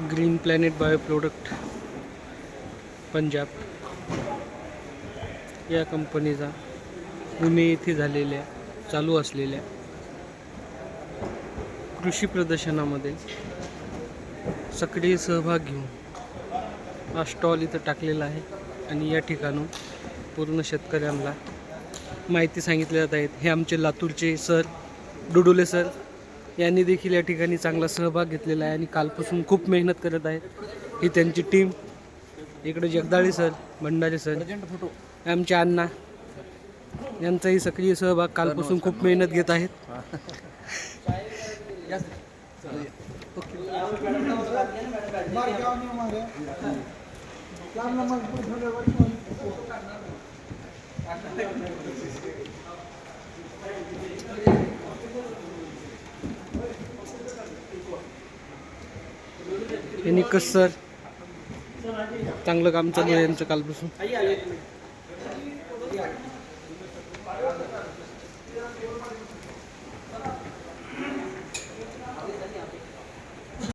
Green planet bio product Punjab. या कंपनीचा पुणे येथे झालेल्या चालू असलेल्या कृषी प्रदर्शनामध्ये सक्रिय सहभाग घेऊन हा स्टॉल इथं टाकलेला आहे. आणि या ठिकाणून पूर्ण शेतकऱ्यांना माहिती सांगितल्या जात आहेत हे आमचे लातूरचे सर डुडुले सर यांनी देखील या ठिकाणी चांगला सहभाग घेतलेला आहे आणि कालपासून खूप मेहनत करत आहेत ही त्यांची टीम इकडे जगदाळे सर भंडारे सर आमचे अण्णा यांचाही सक्रिय सहभाग कालपासून खूप मेहनत घेत आहेत. हे निकस सर चांगलं काम चालू आहे यांचं कालपासून?